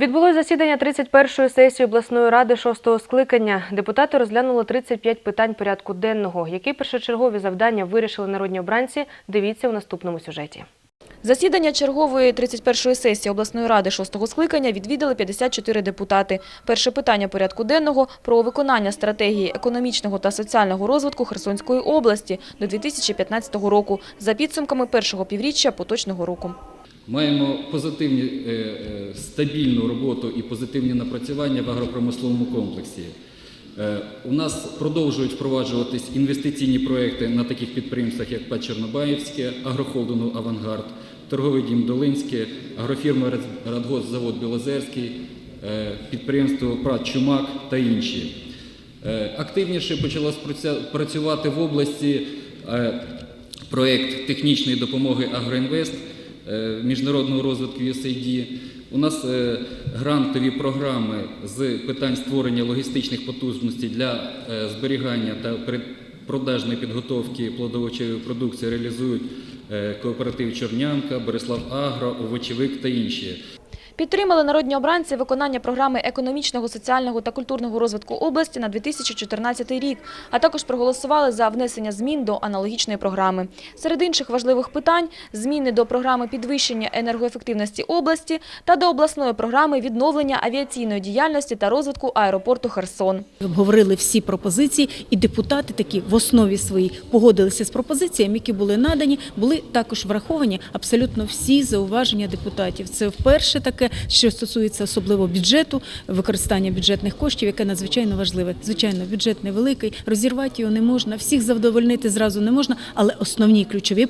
Відбулось засідання 31-ї сесії обласної ради 6-го скликання. Депутати розглянули 35 питань порядку денного. Які першочергові завдання вирішили народні обранці, дивіться у наступному сюжеті. Засідання чергової 31-ї сесії обласної ради 6-го скликання відвідали 54 депутати. Перше питання порядку денного – про виконання стратегії економічного та соціального розвитку Херсонської області до 2015 року за підсумками першого півріччя поточного року. Маємо позитивні, е, е, стабільну роботу і позитивні напрацювання в агропромисловому комплексі. Е, У нас продовжують впроваджуватись інвестиційні проекти на таких підприємствах, як ПАТ Чорнобаївське, агрохолдингу Авангард, торговий дім Долинське, агрофірма Рад- Радгоспзавод Білозерський, підприємство ПРАТ Чумак та інші. Активніше почала працювати в області проєкт технічної допомоги Агроінвест міжнародного розвитку USAID. У нас е, грантові програми з питань створення логістичних потужностей для е, зберігання та продажної підготовки плодовочої продукції реалізують е, кооператив Чорнянка, Береслав Агро, Овочевик та інші. Підтримали народні обранці виконання програми економічного, соціального та культурного розвитку області на 2014 рік, а також проголосували за внесення змін до аналогічної програми. Серед інших важливих питань – зміни до програми підвищення енергоефективності області та до обласної програми відновлення авіаційної діяльності та розвитку аеропорту Херсон. Обговорили всі пропозиції, і депутати такі в основі своїй погодилися з пропозиціями, які були надані. Були також враховані абсолютно всі зауваження депутатів. Це вперше таке, що стосується особливо бюджету, використання бюджетних коштів, яке надзвичайно важливе. Звичайно, бюджет невеликий, розірвати його не можна, всіх задовольнити зразу не можна, але основні ключові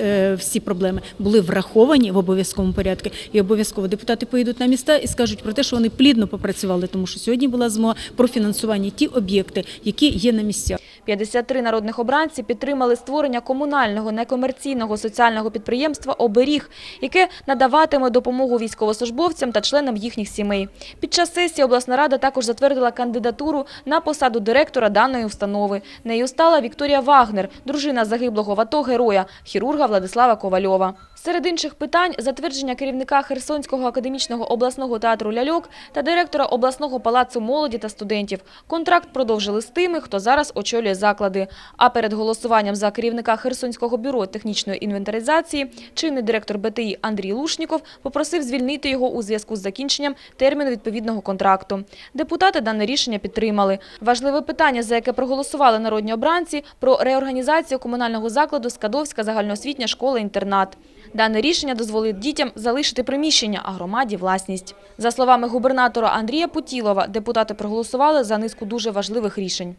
е, всі проблеми були враховані в обов'язковому порядку. І обов'язково депутати поїдуть на міста і скажуть про те, що вони плідно попрацювали, тому що сьогодні була змога профінансування ті об'єкти, які є на місцях. 53 народних обранці підтримали створення комунального некомерційного соціального підприємства «Оберіг», яке надаватиме допомогу військовослужбовцям та членам їхніх сімей. Під час сесії обласна рада також затвердила кандидатуру на посаду директора даної установи. Нею стала Вікторія Вагнер, дружина загиблого в АТО героя, хірурга Владислава Ковальова. Серед інших питань – затвердження керівника Херсонського академічного обласного театру «Ляльок» та директора обласного палацу молоді та студентів. Контракт продовжили з тими, хто зараз очолює заклади. А перед голосуванням за керівника Херсонського бюро технічної інвентаризації чинний директор БТІ Андрій Лушніков попросив звільнити його у зв'язку з закінченням терміну відповідного контракту. Депутати дане рішення підтримали. Важливе питання, за яке проголосували народні обранці – про реорганізацію комунального закладу Скадовська загальноосвітня школа-інтернат. Дане рішення дозволить дітям залишити приміщення, а громаді – власність. За словами губернатора Андрія Путілова, депутати проголосували за низку дуже важливих рішень.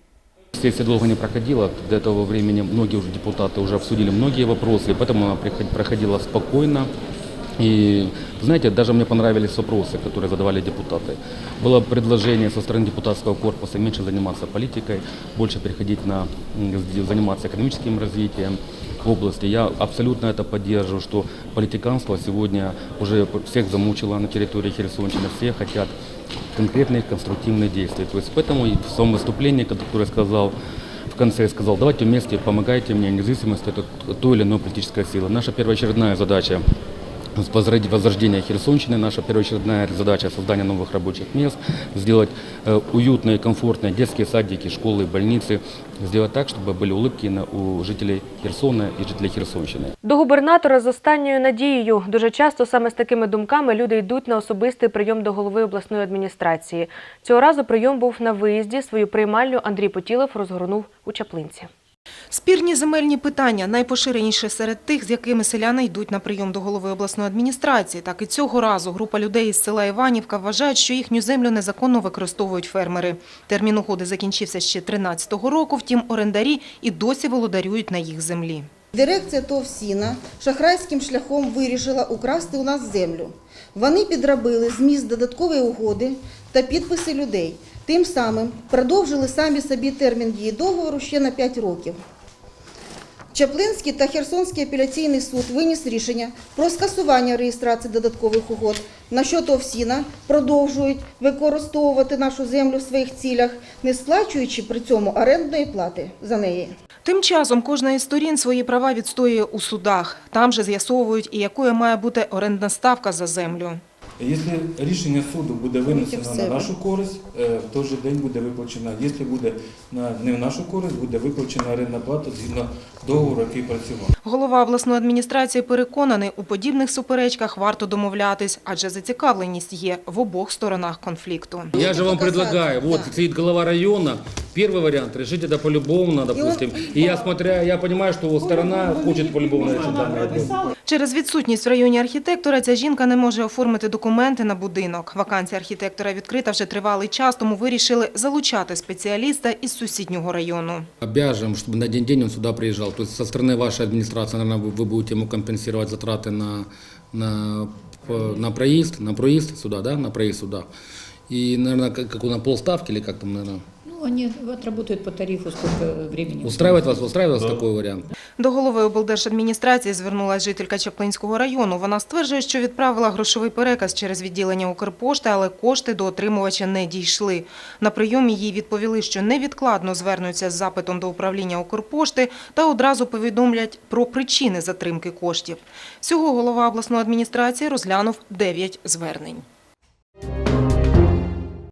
Сессия долго не проходила, до этого времени многие уже депутаты уже обсудили многие вопросы, и поэтому она приход- проходила спокойно. И, знаете, даже мне понравились вопросы, которые задавали депутаты. Было предложение со стороны депутатского корпуса меньше заниматься политикой, больше переходить на м, заниматься экономическим развитием в области. Я абсолютно это поддерживаю, что политиканство сегодня уже всех замучило на территории Херсонщины, все хотят конкретных конструктивных действий. То есть поэтому и в своем выступлении, которое я сказал, в конце я сказал, давайте вместе помогайте мне, вне зависимости от той или иной политической силы. Наша первоочередная задача возродить возрождение Херсонщины, наша первоочередная задача создания новых рабочих мест, сделать э, уютные, комфортные детские садики, школы, больницы, сделать так, чтобы были улыбки на, у жителей Херсона и жителей Херсонщины. До губернатора з останньою надією. Дуже часто саме з такими думками люди йдуть на особистий прийом до голови обласної адміністрації. Цього разу прийом був на виїзді. Свою приймальню Андрій Потілов розгорнув у Чаплинці. Спірні земельні питання найпоширеніші серед тих, з якими селяни йдуть на прийом до голови обласної адміністрації. Так і цього разу група людей із села Іванівка вважають, що їхню землю незаконно використовують фермери. Термін угоди закінчився ще 13-го року, втім орендарі і досі володарюють на їх землі. Дирекція ТОВ «Сіна» шахрайським шляхом вирішила украсти у нас землю. Вони підробили зміст додаткової угоди та підписи людей. Тим самим продовжили самі собі термін дії договору ще на 5 років. Чаплинський та Херсонський апеляційний суд виніс рішення про скасування реєстрації додаткових угод, на що ТОВ «Сіна» продовжують використовувати нашу землю в своїх цілях, не сплачуючи при цьому орендної плати за неї. Тим часом кожна із сторін свої права відстоює у судах. Там же з'ясовують і якою має бути орендна ставка за землю. Якщо рішення суду буде винесено на нашу користь, е, в той же день буде виплачена. Якщо буде на не в нашу користь, буде виплачена орендна плата згідно договору, який працював. Голова обласної адміністрації переконаний, у подібних суперечках варто домовлятись, адже зацікавленість є в обох сторонах конфлікту. Я же вам предлагаю, вот да. сидит глава района, первый вариант, решить это полюбовно, допустим. И я смотря, я понимаю, что сторона хочет полюбовно решить данный вопрос. Через відсутність в районі архітектора ця жінка не може оформити документи на будинок. Вакансія архітектора відкрита вже тривалий час, тому вирішили залучати спеціаліста із сусіднього району. Обяжем, чтобы на один день он сюда приезжал. То есть со стороны вашей администрации, наверное, вы- вы будете ему компенсировать затраты на, на, п- на проезд, на проезд сюда, да, на проезд сюда. И, наверное, как, как на полставки или как там, наверное. Ну, они отработают по тарифу, сколько времени. Устраивает вас, устраивает вас такой вариант? До голови облдержадміністрації звернулася жителька Чаплинського району. Вона стверджує, що відправила грошовий переказ через відділення Укрпошти, але кошти до отримувача не дійшли. На прийомі їй відповіли, що невідкладно звернуться з запитом до управління Укрпошти та одразу повідомлять про причини затримки коштів. Всього голова обласної адміністрації розглянув 9 звернень.